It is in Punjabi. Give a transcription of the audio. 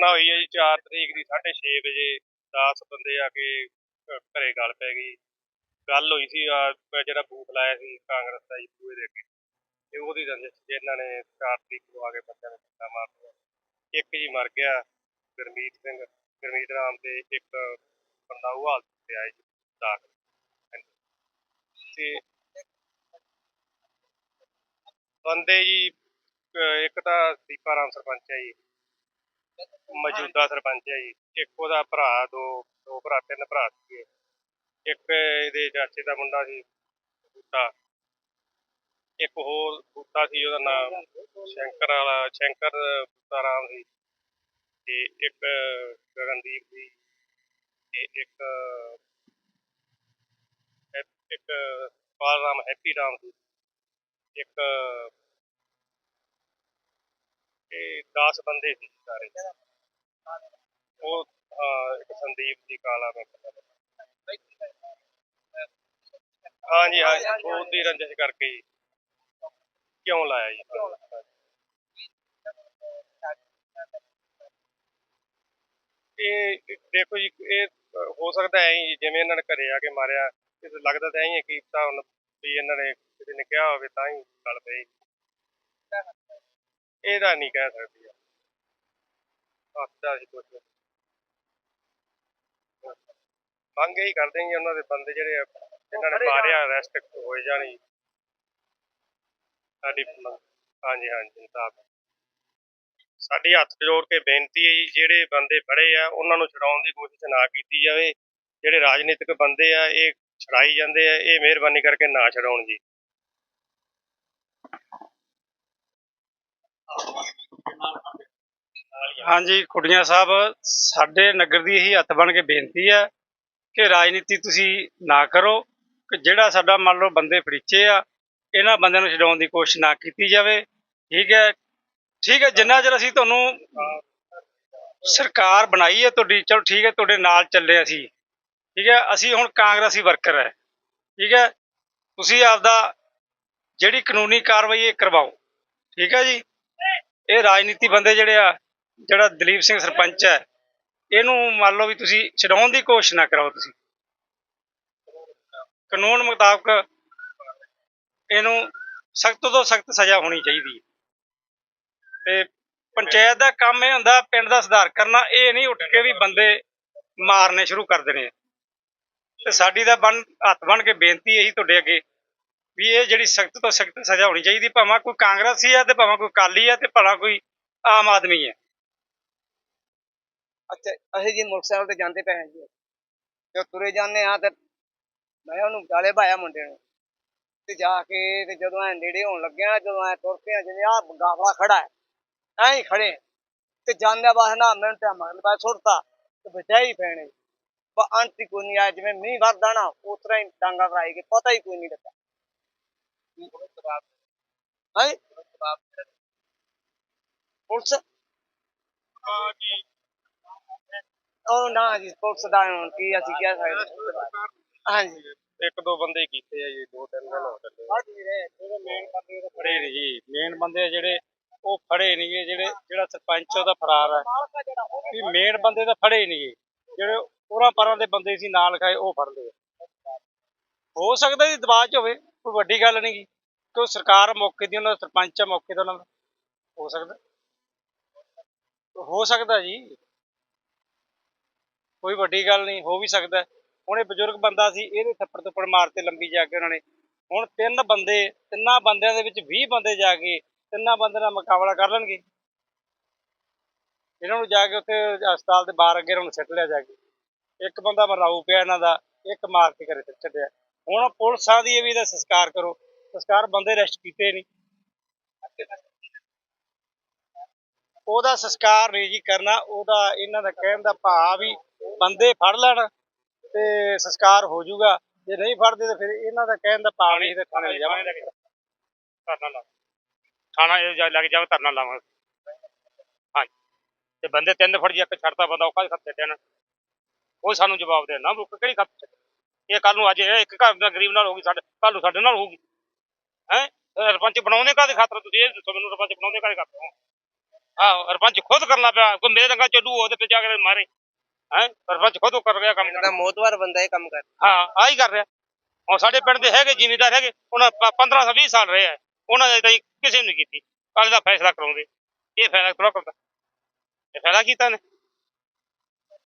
4 ਤਰੀਕ ਦੀ 6:30 ਵਜੇ 10 ਬੰਦੇ ਆ ਕੇ ਅ, ਘਰੇ ਗੱਲ ਪੈ ਗਈ। ਗੱਲ ਹੋਈ ਸੀ ਆ ਜਿਹੜਾ ਬੂਥ ਲਾਇਆ ਸੀ ਕਾਂਗਰਸ ਦਾ ਜੀ ਬੂਹੇ ਦੇ ਅੱਗੇ। ਤੇ ਉਹਦੀ ਰੰਜਿਸ਼ 'ਚ ਨੇ 4 ਤਰੀਕ ਨੂੰ ਆ ਕੇ ਬੰਦਿਆਂ ਨੇ ਸੱਟਾਂ ਮਾਰਤੀਆਂ ਇੱਕ ਜੀ ਮਰ ਗਿਆ ਗੁਰਮੀਤ ਸਿੰਘ ਗੁਰਮੀਤ ਰਾਮ ਤੇ ਇੱਕ ਬੰਦਾ ਉਹ ਹਾਲਤ ਤੇ ਆਇਆ ਜੀ ਦਾਖਲ। ਤੇ ਬੰਦੇ ਜੀ ਇੱਕ ਤਾਂ ਦੀਪਾ ਰਾਮ ਸਰਪੰਚ ਹੈ ਜੀ। ਮੌਜੂਦਾ ਸਰਪੰਚ ਹੈ ਜੀ। ਇੱਕ ਉਹਦਾ ਭਰਾ, ਦੋ ਦੋ ਭਰਾ, ਤਿੰਨ ਭਰਾ ਸੀਗੇ। ਇੱਕ ਇਹਦੇ ਚਾਚੇ ਦਾ ਮੁੰਡਾ ਸੀ, ਬੂਟਾ। ਇੱਕ ਹੋਰ ਬੂਟਾ ਸੀ, ਉਹਦਾ ਨਾਮ ਸ਼ੰਕਰ ਵਾਲਾ, ਸ਼ੰਕਰ ਬੂਟਾ ਰਾਮ ਸੀ। ਤੇ ਇੱਕ ਗਗਨਦੀਪ ਸੀ ਤੇ ਇੱਕ ਇੱਕ ਪਾਲ ਰਾਮ ਹੈਪੀ ਰਾਮ ਸੀ। ਇੱਕ ਇਹ 10 ਬੰਦੇ ਸੀ ਸਾਰੇ। ਉਹ ਇੱਕ ਸੰਦੀਪ ਦੀ ਕਾਲਾ ਮੈਂ ਪਤਾ ਹਾਂਜੀ ਉਹ ਦੀ ਰੰਜਿਸ਼ ਕਰਕੇ ਜੀ। ਕਿਉਂ ਲਾਇਆ ਜੀ? ਇਹ ਦੇਖੋ ਜੀ, ਇਹ ਹੋ ਸਕਦਾ ਹੈ, ਜਿਵੇਂ ਇਹਨਾਂ ਨੇ ਘਰੇ ਆ ਕੇ ਮਾਰਿਆ, ਇਹ ਲੱਗਦਾ ਤਾਂ ਐਂ ਹੀ ਹੈ ਕਿ ਤਾਂ ਵੀ ਇਹਨਾਂ ਨੇ, ਕਿਸੇ ਨੇ ਕਿਹਾ ਹੋਵੇ ਤਾਂ ਹੀ ਗੱਲ ਪਈ। ਇਹਦਾ ਨਹੀਂ ਕਹਿ ਸਕਦੀ ਹੱਥਦਾ ਸੀ ਕੁਝ ਮੰਗ ਇਹੀ ਕਰਦੇ ਜੀ ਉਹਨਾਂ ਦੇ ਬੰਦੇ ਜਿਹੜੇ ਇਹਨਾਂ ਨੇ ਮਾਰਿਆ ਅਰੈਸਟ ਹੋਏ ਜਾਣ ਸਾਡੀ ਹਾਂਜੀ ਹਾਂਜੀ ਇਨਸਾਫ। ਸਾਡੀ ਹੱਥ ਜੋੜ ਕੇ ਬੇਨਤੀ ਹੈ ਜੀ ਜਿਹੜੇ ਬੰਦੇ ਫੜੇ ਆ ਉਹਨਾਂ ਨੂੰ ਛਡਾਉਣ ਦੀ ਕੋਸ਼ਿਸ਼ ਨਾ ਕੀਤੀ ਜਾਵੇ। ਜਿਹੜੇ ਰਾਜਨੀਤਿਕ ਬੰਦੇ ਆ ਇਹ ਛੜਾਈ ਜਾਂਦੇ ਆ ਇਹ ਮਿਹਰਬਾਨੀ ਕਰਕੇ ਨਾ ਛਡਾਉਣ ਜੀ। ਹਾਂਜੀ, ਕੁੜੀਆਂ ਸਾਹਿਬ, ਸਾਡੇ ਨਗਰ ਦੀ ਇਹੀ ਹੱਥ ਬਣ ਕੇ ਬੇਨਤੀ ਹੈ ਕਿ ਰਾਜਨੀਤੀ ਤੁਸੀਂ ਨਾ ਕਰੋ, ਕਿ ਜਿਹੜਾ ਸਾਡਾ ਮੰਨ ਲਓ ਬੰਦੇ ਫੜੀਚੇ ਆ, ਇਹਨਾਂ ਬੰਦਿਆਂ ਨੂੰ ਛਡਾਉਣ ਦੀ ਕੋਸ਼ਿਸ਼ ਨਾ ਕੀਤੀ ਜਾਵੇ। ਠੀਕ ਹੈ? ਠੀਕ ਹੈ, ਜਿੰਨਾ ਚਿਰ ਅਸੀਂ ਤੁਹਾਨੂੰ ਸਰਕਾਰ ਬਣਾਈ ਹੈ ਤੁਹਾਡੀ, ਚਲੋ ਠੀਕ ਹੈ, ਤੁਹਾਡੇ ਨਾਲ ਚੱਲੇ ਅਸੀਂ। ਠੀਕ ਹੈ? ਅਸੀਂ ਹੁਣ ਕਾਂਗਰਸੀ ਵਰਕਰ ਹੈ। ਠੀਕ ਹੈ? ਤੁਸੀਂ ਆਪਦਾ ਜਿਹੜੀ ਕਾਨੂੰਨੀ ਕਾਰਵਾਈ ਇਹ ਕਰਵਾਓ। ਠੀਕ ਹੈ ਜੀ? ਇਹ ਰਾਜਨੀਤੀ ਬੰਦੇ ਜਿਹੜੇ ਆ, ਜਿਹੜਾ ਦਲੀਪ ਸਿੰਘ ਸਰਪੰਚ ਹੈ, ਇਹਨੂੰ ਮੰਨ ਲਓ ਵੀ ਤੁਸੀਂ ਛਡਾਉਣ ਦੀ ਕੋਸ਼ਿਸ਼ ਨਾ ਕਰਾਓ ਤੁਸੀਂ ਕਾਨੂੰਨ ਮੁਤਾਬਕ ਇਹਨੂੰ ਸਖਤ ਤੋਂ ਸਖਤ ਸਜ਼ਾ ਹੋਣੀ ਚਾਹੀਦੀ ਹੈ ਤੇ ਪੰਚਾਇਤ ਦਾ ਕੰਮ ਇਹ ਹੁੰਦਾ, ਪਿੰਡ ਦਾ ਸੁਧਾਰ ਕਰਨਾ, ਇਹ ਨਹੀਂ ਉੱਠ ਕੇ ਵੀ ਬੰਦੇ ਮਾਰਨੇ ਸ਼ੁਰੂ ਕਰ ਦੇਣੇ ਆ। ਤੇ ਸਾਡੀ ਤਾਂ ਬਣ, ਹੱਥ ਬਣ ਕੇ ਬੇਨਤੀ ਇਹੀ ਤੁਹਾਡੇ ਅੱਗੇ ਵੀ ਇਹ ਜਿਹੜੀ ਸਖਤ ਤੋਂ ਸਖਤ ਸਜ਼ਾ ਹੋਣੀ ਚਾਹੀਦੀ, ਭਾਵੇਂ ਕੋਈ ਕਾਂਗਰਸੀ ਆ ਤੇ ਭਾਵੇਂ ਕੋਈ ਕਾਲੀ ਆ ਤੇ ਭਲਾ ਕੋਈ ਆਮ ਆਦਮੀ ਹੈ ਅੱਛਾ, ਅਸੀਂ ਜੀ ਮੋਟਰਸਾਈਕਲ ਤੇ ਜਾਂਦੇ ਪਏ ਹਾਂ ਜੀ। ਤੇ ਤੁਰੇ ਜਾਂਦੇ ਆ ਤੇ ਮੈਂ ਉਹਨੂੰ ਗਾਲੇ ਭਾਇਆ ਮੁੰਡੇ ਨੂੰ। ਤੇ ਜਾ ਕੇ ਤੇ ਜਦੋਂ ਐ ਨੇੜੇ ਹੋਣ ਲੱਗਿਆ, ਜਦੋਂ ਐ ਤੁਰ ਪਿਆ, ਜਿਵੇਂ ਆ ਗਾਫਲਾ ਖੜਾ ਹੈ, ਐਂ ਹੀ ਖੜੇ। ਤੇ ਜਾਂਦੇ ਬਾਅਦ ਨਾ ਮੈਨੂੰ ਤੇ ਮਨ ਪਾ ਸੁੱਟਤਾ ਤੇ ਬਚਾ ਹੀ ਪੈਣੇ। ਪਰ ਅੰਤੀ ਕੋਈ ਨਹੀਂ ਆਇਆ, ਜਿਵੇਂ ਮੀਂਹ ਵਰਦਾ ਨਾ, ਉਸ ਤਰ੍ਹਾਂ ਹੀ ਡਾਂਗਾ ਭਰਾਈ ਕੇ, ਪਤਾ ਹੀ ਕੋਈ ਨਹੀਂ ਲੱਗਾ। ਹਾਂ ਪੁਲਿਸ ਉਹ ਨਾ ਜੀ ਪੁਲਿਸ ਦਾ ਹੁਣ ਕੀ ਅਸੀਂ ਕਹਿ ਸਕਦੇ ਹਾਂ। ਹਾਂਜੀ। ਇੱਕ ਦੋ ਬੰਦੇ ਕੀਤੇ ਆ ਜੀ ਦੋ ਤਿੰਨ ਦਿਨ ਹੋ ਚੱਲੇ ਮੇਨ ਬੰਦੇ ਫੜੇ ਨਹੀਂ ਜੀ। ਮੇਨ ਬੰਦੇ ਜਿਹੜੇ ਉਹ ਫੜੇ ਨਹੀਂਗੇ ਜਿਹੜੇ ਜਿਹੜਾ ਸਰਪੰਚ ਉਹਦਾ ਫਰਾਰ ਹੈ ਵੀ ਮੇਨ ਬੰਦੇ ਤਾਂ ਫੜੇ ਨਹੀਂਗੇ ਜਿਹੜੇ ਉਹਨਾਂ ਪਰਾਂ ਦੇ ਬੰਦੇ ਸੀ ਨਾਲ ਖਾਏ ਉਹ ਫੜ ਲਏ। ਹੋ ਸਕਦਾ ਜੀ ਦਬਾਅ ਚ ਹੋਵੇ। ਕੋਈ ਵੱਡੀ ਗੱਲ ਨਹੀਂ ਗੀ। ਕਿ ਉਹ ਸਰਕਾਰ ਮੌਕੇ ਦੀ ਉਹਨਾਂ ਦਾ ਸਰਪੰਚ ਆ, ਮੌਕੇ ਦਾ ਉਹਨਾਂ ਦਾ। ਹੋ ਸਕਦਾ। ਹੋ ਸਕਦਾ ਜੀ। ਕੋਈ ਵੱਡੀ ਗੱਲ ਨਹੀਂ ਹੋ ਵੀ ਸਕਦਾ। ਹੁਣ ਇਹ ਬਜ਼ੁਰਗ ਬੰਦਾ ਸੀ, ਇਹਦੇ ਥੱਪੜ ਥੱਪੜ ਮਾਰਤੇ ਲੰਬੀ ਜਾ ਕੇ ਉਹਨਾਂ ਨੇ। ਹੁਣ ਤਿੰਨ ਬੰਦੇ, ਤਿੰਨਾਂ ਬੰਦਿਆਂ ਦੇ ਵਿੱਚ 20 ਬੰਦੇ ਜਾ ਕੇ ਤਿੰਨਾਂ ਬੰਦਿਆਂ ਦਾ ਮੁਕਾਬਲਾ ਕਰ ਲੈਣਗੇ। ਇਹਨਾਂ ਨੂੰ ਜਾ ਕੇ ਉੱਥੇ ਹਸਪਤਾਲ ਦੇ ਬਾਹਰ ਅੱਗੇ ਉਹਨਾਂ ਨੂੰ ਸਿੱਟ ਲਿਆ ਜਾ ਕੇ। ਇੱਕ ਬੰਦਾ ਮਰਾਊ ਪਿਆ ਇਹਨਾਂ ਦਾ, ਇੱਕ ਮਾਰ ਕੇ ਘਰੇ ਸਿੱਟ ਛੱਡਿਆ। ਹੁਣ ਪੁਲਿਸਾਂ ਦੀ ਇਹ ਵੀ ਇਹਦਾ ਸੰਸਕਾਰ ਕਰੋ। ਸੰਸਕਾਰ ਬੰਦੇ ਰੈਸਟ ਕੀਤੇ ਨਹੀਂ। ਉਹਦਾ ਸੰਸਕਾਰ ਨਹੀਂ ਜੀ ਕਰਨਾ, ਉਹਦਾ ਇਹਨਾਂ ਦਾ ਕਹਿਣ ਦਾ ਭਾਵ ਵੀ ਬੰਦੇ ਫੜ ਲੈਣ ਤੇ ਸੰਸਕਾਰ ਹੋ ਜਾਊਗਾ। ਜੇ ਨਹੀਂ ਫੜਦੇ ਤਾਂ ਫਿਰ ਇਹਨਾਂ ਦਾ ਕਹਿਣ ਦਾ ਭਾਵ ਨਹੀਂ ਤੇ ਥਾਣੇ ਜਾਵਾਂਗੇ। ਧਰਨਾ ਲਾ ਥਾਣਾ ਇਹ ਜਾ- ਲੱਗ ਜਾਵੇ, ਧਰਨਾ ਲਾਵਾਂਗੇ ਹਾਂਜੀ ਤੇ ਬੰਦੇ ਤਿੰਨ ਫੜ ਜੇ ਇੱਕ ਛੱਡਦਾ ਬੰਦਾ, ਔਖਾ ਖੱਤ ਛੱਡਿਆ ਉਹ ਸਾਨੂੰ ਜਵਾਬ ਦੇ ਨਾ ਰੁਕ ਕਿਹੜੀ ਖੱਤ ਇਹ ਕੱਲ ਨੂੰ ਅੱਜ ਇਹ ਇੱਕ ਘਰ ਦਾ ਗਰੀਬ ਨਾਲ ਹੋਊਗੀ ਸਾਡੇ ਕੱਲ ਨੂੰ ਸਾਡੇ ਨਾਲ ਹੋਊਗੀ। ਹੈ? ਸਰਪੰਚ ਬਣਾਉਂਦੇ ਕਾਦੇ ਖਾਤਰ? ਤੁਸੀਂ ਇਹ ਦੱਸੋ ਮੈਨੂੰ ਸਰਪੰਚ ਬਣਾਉਂਦੇ ਕਾਦੇ ਖਾਤਰ? ਹੋ ਹਾਂ ਸਰਪੰਚ ਖੁਦ ਕਰਨਾ ਪਿਆ ਕੋਈ ਮੇਰੇ ਰੰਗਾ ਚੱਲੂ ਉਹਦੇ ਤੇ ਜਾ ਕੇ ਮਾਰੇ। ਹੈ? ਸਰਪੰਚ ਖੁਦ ਕਰ ਰਿਹਾ ਕੰਮ। ਜਿਹੜਾ ਮੋਤਵਾਰ ਬੰਦਾ ਇਹ ਕੰਮ ਕਰ ਹਾਂ ਆਹੀ ਕਰ ਰਿਹਾ। ਹੁਣ ਸਾਡੇ ਪਿੰਡ ਦੇ ਹੈਗੇ ਜ਼ਿਮੀਂਦਾਰ ਹੈਗੇ ਉਹਨਾਂ 15 ਤੋਂ 20 ਸਾਲ ਰਹੇ ਆ। ਉਹਨਾਂ ਨੇ ਤਾਂ ਕਿਸੇ ਨੂੰ ਨਹੀਂ ਕੀਤੀ। ਕੱਲ ਦਾ ਫੈਸਲਾ ਕਰਾਉਂਦੇ। ਇਹ ਫੈਸਲਾ ਥੋੜਾ ਕਰਦਾ? ਇਹ ਫੈਸਲਾ ਕੀਤਾ ਨੇ।